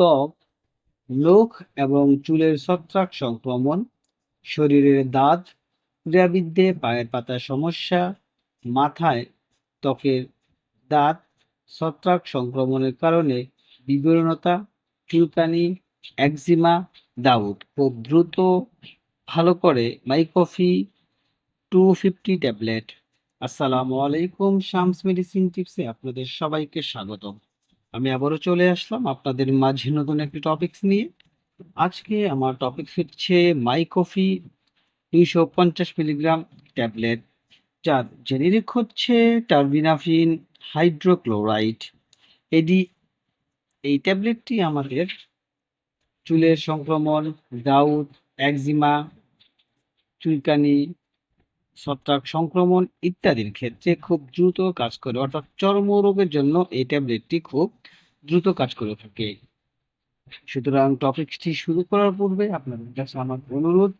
ত্বক নখ এবং চুলের ছত্রাক সংক্রমণ, শরীরের দাঁত ক্রীড়াবিদে পায়ের পাতার সমস্যা, মাথায় ত্বকের দাঁত, ছত্রাক সংক্রমণের কারণে বিবরণতা চুলকানি একজিমা, দাউদ। খুব দ্রুত ভালো করে মাইকফি টু ফিফটি ট্যাবলেট। আসসালামু আলাইকুম, শামস মেডিসিন টিপসে আপনাদের সবাইকে স্বাগত আমি আবারও চলে আসলাম আপনাদের মাঝে নতুন একটি টপিকস নিয়ে। আজকে আমার টপিক হচ্ছে মাইকফি দুইশো পঞ্চাশ মিলিগ্রাম ট্যাবলেট যার জেনেরিক হচ্ছে টার্বিনাফিন হাইড্রোক্লোরাইড এডি এই ট্যাবলেটটি আমাদের চুলের সংক্রমণ দাউদ একজিমা চুলকানি ছত্রাক সংক্রমণ ইত্যাদির ক্ষেত্রে খুব দ্রুত কাজ করে, অর্থাৎ চর্মরোগের জন্য এই ট্যাবলেটটি খুব দ্রুত কাজ করে থাকে। সুতরাং টপিকটি শুরু করার পূর্বে আপনাদের কাছে আমার অনুরোধ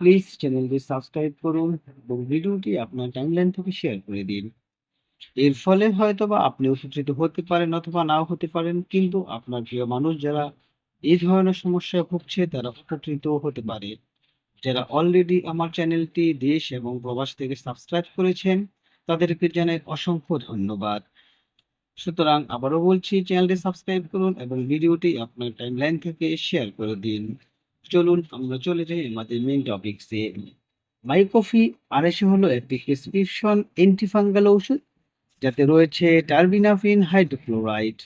প্লিজ চ্যানেলটি সাবস্ক্রাইব করুন এবং ভিডিওটি আপনার টাইমলাইন থেকে শেয়ার করে দিন। এর ফলে হয়তো বা আপনি উপকৃত হতে পারেন অথবা নাও হতে পারেন, কিন্তু আপনার প্রিয় মানুষ যারা এই ধরনের সমস্যায় ভুগছে তারা উপকৃত হতে পারে। যারা অলরেডি আমার চ্যানেলটি দেশ এবং প্রবাস থেকে সাবস্ক্রাইব করেছেন, তাদেরকে জানাই অসংখ্য ধন্যবাদ। সুতরাং আবারও বলছি চ্যানেলটি সাবস্ক্রাইব করুন এবং ভিডিওটি আপনার টাইমলাইন থেকে শেয়ার করে দিন। চলুন আমরা চলে যাই আমাদের মেইন টপিকসে মাইকফি আড়াইশো হলো একটি প্রেসক্রিপশন অ্যান্টিফাঙ্গাল ওষুধ যাতে রয়েছে terbinafine hydrochloride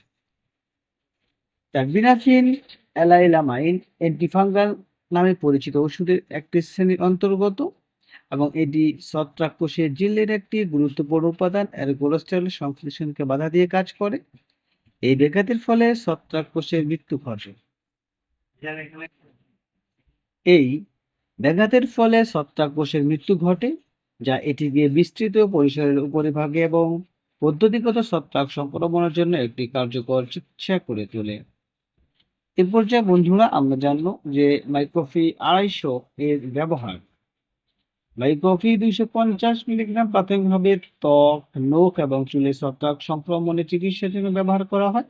terbinafine allylamine antifungal নামে পরিচিত। ওষুধের একটি শ্রেণির অন্তর্গত এবং এটি ছত্রাক কোষের জিল্লের একটি গুরুত্বপূর্ণ উপাদান। এর কোলেস্টেরল সংশ্লেষণকে বাধা দিয়ে কাজ করে। এই ব্যাঘাতের ফলে ছত্রাক কোষের মৃত্যু ঘটে। এই ব্যাঘাতের ফলে ছত্রাক কোষের মৃত্যু ঘটে, যা এটি এটিকে বিস্তৃত পরিসরের উপরিভাগে এবং পদ্ধতিগত ছত্রাক সংক্রমণের জন্য একটি কার্যকর চিকিৎসা করে তোলে। এ পর্যায়ে বন্ধুরা আমরা জানব যে মাইক্রোফি আড়াইশো এর ব্যবহার। মাইক্রোফি দুইশো পঞ্চাশ মিলিগ্রাম প্রাথমিকভাবে ত্বক, নখ এবং চুলের ছত্রাক সংক্রমণের চিকিৎসার জন্য ব্যবহার করা হয়,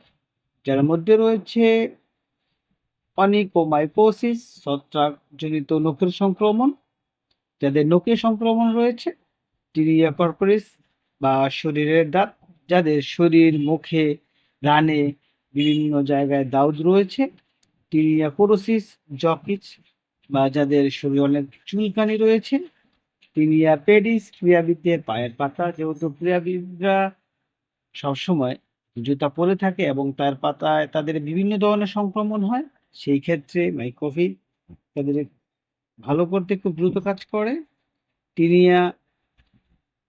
যার মধ্যে রয়েছে অনিকোমাইকোসিস ছত্রাক জনিত নখের সংক্রমণ, যাদের নখে সংক্রমণ রয়েছে, টিরিয়া কর্পোরিস বা শরীরের দাঁত যাদের শরীর, মুখে, রানে বিভিন্ন জায়গায় দাউদ রয়েছে। টিরিয়া পোরোসিস জকিচ বা যাদের শরীরে অনেক চুলকানি রয়েছে। টিনিয়া পেডিস ক্রীড়াবিদদের পায়ের পাতা। যেহেতু ক্রীড়াবিদরা সবসময় জুতা পরে থাকে এবং তার পাতায় তাদের বিভিন্ন ধরনের সংক্রমণ হয়, সেই ক্ষেত্রে মাইকফি তাদের ভালো করতে খুব দ্রুত কাজ করে। টিনিয়া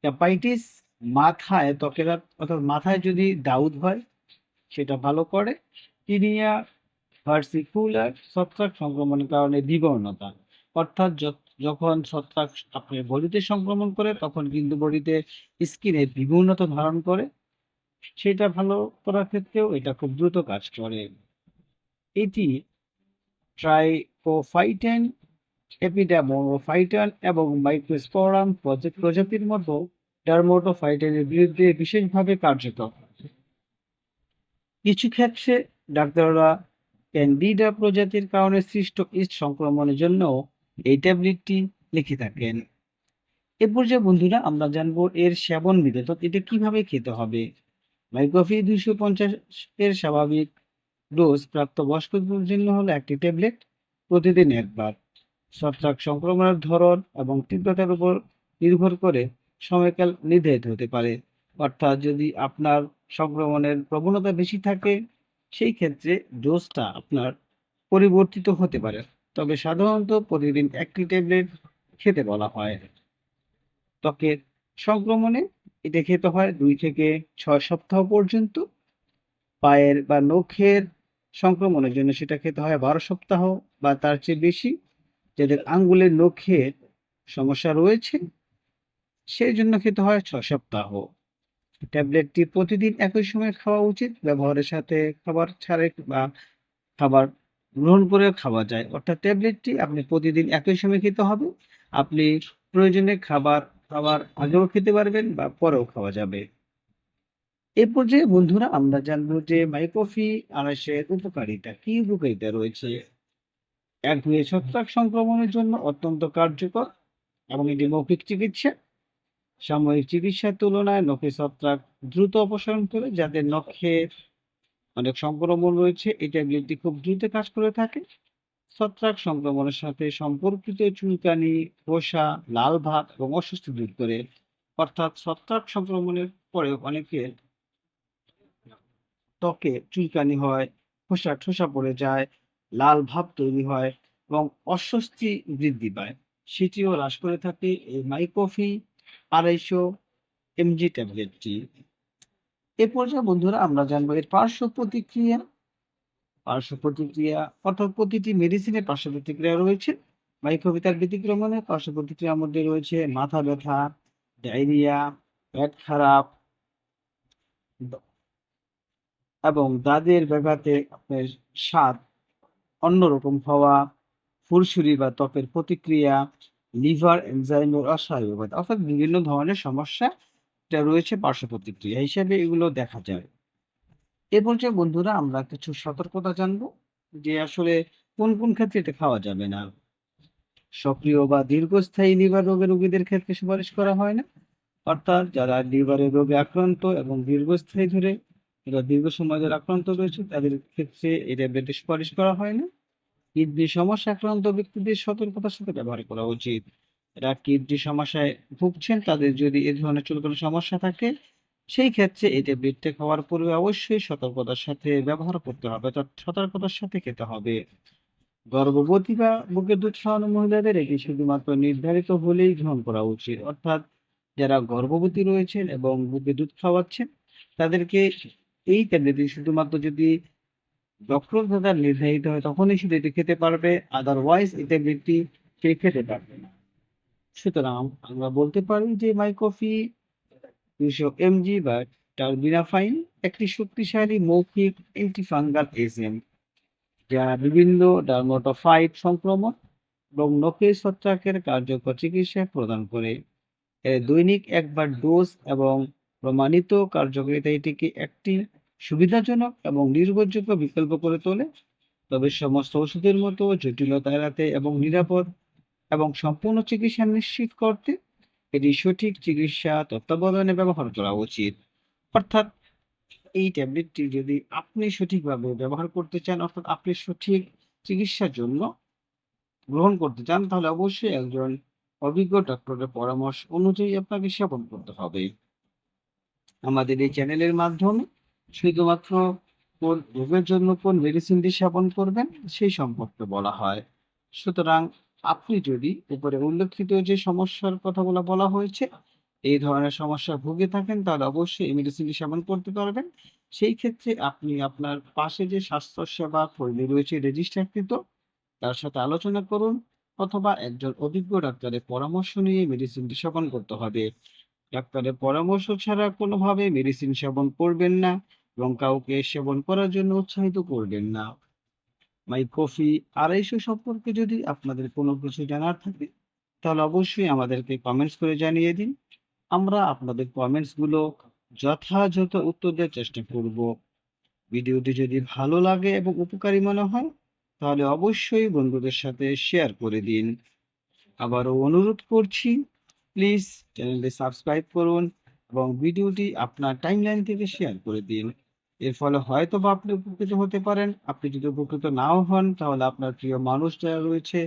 ক্যাপাইটিস মাথায় ত্বকের অর্থাৎ মাথায় যদি দাউদ হয় সেটা ভালো করে। টিনিয়া ভার্সিকুলার ছত্রাক সংক্রমণের কারণে বিবর্ণতা অর্থাৎ যখন ছত্রাক আপনার বডিতে সংক্রমণ করে, তখন কিন্তু বডিতে স্কিনে বিবর্ণতা ধারণ করে। সেটা ভালো করার ক্ষেত্রেও এটা খুব দ্রুত কাজ করে। এটি ট্রাইকোফাইটেন এপিডামোফাইটান এবং মাইক্রোস্পোরাম প্রজাতির মতো ডারমোটোফাইটেনের বিরুদ্ধে বিশেষভাবে কার্যকর। কিছু ক্ষেত্রে ডাক্তাররা ক্যান্ডিডা প্রজাতির কারণে সৃষ্ট ইস্ট সংক্রমণের জন্য এই ট্যাবলেটটি লিখে থাকেন। এ পর্যায়ে বন্ধুরা আমরা জানব এর সেবন বিধি অর্থাৎ এটা কীভাবে খেতে হবে? মাইক্রোফি দুইশো পঞ্চাশ এর স্বাভাবিক ডোজ প্রাপ্ত বয়স্কদের জন্য হলো একটি ট্যাবলেট প্রতিদিন একবার। ছত্রাক সংক্রমণের ধরন এবং তীব্রতার উপর নির্ভর করে সময়কাল নির্ধারিত হতে পারে। অর্থাৎ যদি আপনার সংক্রমণের প্রবণতা বেশি থাকে, সেই ক্ষেত্রে ডোজটা আপনার পরিবর্তিত হতে পারে। তবে সাধারণত প্রতিদিন একটি ট্যাবলেট খেতে বলা হয়। ত্বকের সংক্রমণে এটা খেতে হয় দুই থেকে ছয় সপ্তাহ পর্যন্ত। পায়ের বা নখের সংক্রমণের জন্য সেটা খেতে হয় বারো সপ্তাহ বা তার চেয়ে বেশি। যাদের আঙ্গুলের নখের সমস্যা রয়েছে, সেই জন্য খেতে হয় ছয় সপ্তাহ। ট্যাবলেটটি প্রতিদিন একই সময় খাওয়া উচিত। ব্যবহারের সাথে খাবার ছাড়ে বা খাবার গ্রহণ করে খাওয়া যায়। অর্থাৎ ট্যাবলেটটি আপনি প্রতিদিন একই সময় খেতে হবে। আপনি প্রয়োজনে খাবার খাবার আগেও খেতে পারবেন বা পরেও খাওয়া যাবে। এ পর্যায়ে বন্ধুরা আমরা জানব যে মাইকোফি আনাসের উপকারিতা, কি উপকারিতা রয়েছে? একগুঁয়ে ছত্রাক সংক্রমণের জন্য অত্যন্ত কার্যকর এবং এটি মৌখিক চিকিৎসা। সাময়িক চিকিৎসার তুলনায় নখে ছত্রাক দ্রুত অপসারণ করে, যাদের নখের অনেক সংক্রমণ রয়েছে এই ট্যাবলেটটি খুব দ্রুত কাজ করে থাকে। ছত্রাক সংক্রমণের সাথে সম্পর্কিত চুলকানি, খোসা, লাল ভাব এবং অস্বস্তি দূর করে। অর্থাৎ ছত্রাক সংক্রমণের পরে অনেকের ত্বকে চুলকানি হয়, খোসা ঠোসা পড়ে যায়, লাল ভাব তৈরি হয় এবং অস্বস্তি বৃদ্ধি পায়। সেটিও হ্রাস করে থাকে এই মাইকোফি আড়াইশো এমজি ট্যাবলেটটি। এ পর্যায়ে বন্ধুরা, আমরা জানব এর পার্শ্ব প্রতিক্রিয়া। পার্শ্ব প্রতিক্রিয়া অর্থাৎ প্রতিটি মেডিসিনের পার্শ্ব প্রতিক্রিয়া রয়েছে। মাইকোফি তার ব্যতিক্রম নয় পার্শ্ব প্রতিক্রিয়ার মধ্যে রয়েছে মাথা ব্যথা, ডায়রিয়া, পেট খারাপ, এবং দাঁতের ব্যাঘাতে আপনার স্বাদ অন্যরকম হওয়া, ফুরসুরি বা ত্বকের প্রতিক্রিয়া লিভার এনজাইমের অস্বাভাবিকতা। অর্থাৎ বিভিন্ন ধরনের সমস্যা এটা রয়েছে পার্শ্ব প্রতিক্রিয়া হিসেবে এগুলো দেখা যায়। এ পর্যায়ে বন্ধুরা, আমরা কিছু সতর্কতা জানব যে আসলে কোন কোন ক্ষেত্রে এটা খাওয়া যাবে না। সক্রিয় বা দীর্ঘস্থায়ী লিভার রোগের রোগীদের ক্ষেত্রে সুপারিশ করা হয় না। অর্থাৎ যারা লিভারের রোগে আক্রান্ত এবং দীর্ঘস্থায়ী ধরে এরা দীর্ঘ সময় ধরে আক্রান্ত রয়েছে, তাদের ক্ষেত্রে এটা ট্যাবলেটটি সুপারিশ করা হয় না। কিডনি সমস্যা আক্রান্ত ব্যক্তিদের সতর্কতার সাথে ব্যবহার করা উচিত। এরা কিডনি সমস্যায় ভুগছেন, তাদের যদি এ ধরনের চুলকানো সমস্যা থাকে, সেই ক্ষেত্রে এই ট্যাবলেটটা খাওয়ার পূর্বে অবশ্যই সতর্কতার সাথে ব্যবহার করতে হবে, অর্থাৎ সতর্কতার সাথে খেতে হবে। গর্ভবতী বা বুকের দুধ খাওয়ানো মহিলাদের এটি শুধুমাত্র নির্ধারিত হলেই গ্রহণ করা উচিত। অর্থাৎ যারা গর্ভবতী রয়েছেন এবং বুকে দুধ খাওয়াচ্ছেন, তাদেরকে এই ট্যাবলেটটি শুধুমাত্র যদি ডক্টর দ্বারা নির্ধারিত হয়, তখনই শুধু এটি খেতে পারবে আদারওয়াইজ এই ট্যাবলেটটি সে খেতে পারবে না। সুতরাং আমরা বলতে পারি যে মাইকফি দুশো এমজি বা টার্বিনাফাইন একটি শক্তিশালী মৌখিক অ্যান্টিফাঙ্গাল এজেন্ট যা বিভিন্ন ডার্মাটোফাইট সংক্রমণ এবং নখের ছত্রাকের কার্যকর চিকিৎসা প্রদান করে। এর দৈনিক একবার ডোজ এবং প্রমাণিত কার্যকারিতা এটিকে একটি সুবিধাজনক এবং নির্ভরযোগ্য বিকল্প করে তোলে। তবে সমস্ত ওষুধের মতো জটিলতা এড়াতে এবং নিরাপদ এবং সম্পূর্ণ চিকিৎসা নিশ্চিত করতে এটি সঠিক চিকিৎসা তত্ত্বাবধানে ব্যবহার করা উচিত। অর্থাৎ এই ট্যাবলেটটি যদি আপনি সঠিকভাবে ব্যবহার করতে চান, অর্থাৎ আপনি সঠিক চিকিৎসার জন্য গ্রহণ করতে চান, তাহলে অবশ্যই একজন অভিজ্ঞ ডক্টরের পরামর্শ অনুযায়ী আপনাকে সেবন করতে হবে। আমাদের এই চ্যানেলের মাধ্যমে শুধুমাত্র কোন রোগের জন্য কোন মেডিসিনটি সেবন করবেন, সেই সম্পর্কে বলা হয়। সুতরাং আপনি যদি উপরে উল্লেখিত যে সমস্যার কথাগুলো বলা হয়েছে, এই ধরনের সমস্যা ভুগে থাকেন, তাহলে অবশ্যই এই মেডিসিনটি সেবন করতে পারবেন। সেই ক্ষেত্রে আপনি আপনার পাশে যে স্বাস্থ্য সেবা কর্মী রয়েছে, রেজিস্ট্রাকৃত, তার সাথে আলোচনা করুন, অথবা একজন অভিজ্ঞ ডাক্তারের পরামর্শ নিয়ে মেডিসিনটি সেবন করতে হবে। ডাক্তারের পরামর্শ ছাড়া কোনোভাবে মেডিসিন সেবন করবেন না। এবং কাউকে সেবন করার জন্য উৎসাহিত করবেন না। মাই কফি আড়াইশো সম্পর্কে যদি আপনাদের কোনো কিছু জানার থাকে, তাহলে অবশ্যই আমাদেরকে কমেন্টস করে জানিয়ে দিন। আমরা আপনাদের কমেন্টসগুলো যথাযথ উত্তর দেওয়ার চেষ্টা করব। ভিডিওটি যদি ভালো লাগে এবং উপকারী মনে হয়, তাহলে অবশ্যই বন্ধুদের সাথে শেয়ার করে দিন। আবারও অনুরোধ করছি প্লিজ চ্যানেলটি সাবস্ক্রাইব করুন। এবং ভিডিওটি আপনার টাইমলাইন থেকে শেয়ার করে দিন। এর ফলে হয়তো বা আপনি উপকৃত হতে পারেন। আপনি যদি উপকৃত নাও হন, তাহলে আপনার প্রিয় মানুষ যারা রয়েছে,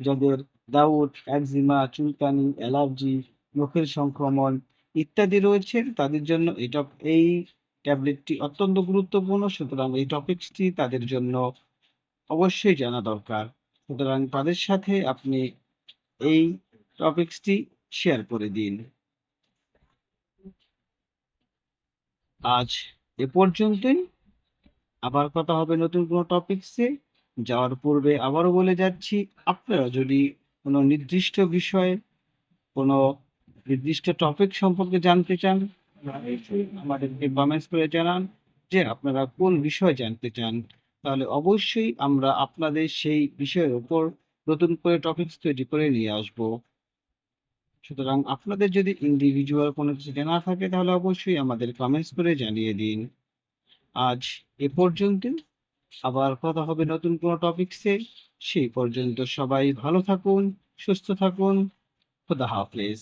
যাদের দাউট একজিমা, চুলকানি, অ্যালার্জি নখের সংক্রমণ ইত্যাদি রয়েছে, তাদের জন্য এটা এই ট্যাবলেটটি অত্যন্ত গুরুত্বপূর্ণ। সুতরাং এই টপিকসটি তাদের জন্য অবশ্যই জানা দরকার। সুতরাং তাদের সাথে আপনি এই টপিকসটি শেয়ার করে দিন। আজ এ পর্যন্তই। আবার কথা হবে নতুন কোনো টপিকসে যাওয়ার পূর্বে আবারও বলে যাচ্ছি, আপনারা যদি কোনো নির্দিষ্ট বিষয়ে কোনো নির্দিষ্ট টপিক সম্পর্কে জানতে চান আমাদেরকে কমেন্টস করে জানান যে আপনারা কোন বিষয় জানতে চান। তাহলে অবশ্যই আমরা আপনাদের সেই বিষয়ের উপর নতুন করে টপিকস তৈরি করে নিয়ে আসব। সুতরাং আপনাদের যদি ইন্ডিভিজুয়াল কোনো কিছু জানা থাকে, তাহলে অবশ্যই আমাদের কমেন্টস করে জানিয়ে দিন। আজ এ পর্যন্ত আবার কথা হবে নতুন কোনো টপিকসে সেই পর্যন্ত সবাই ভালো থাকুন, সুস্থ থাকুন। খুদা হাফেজ।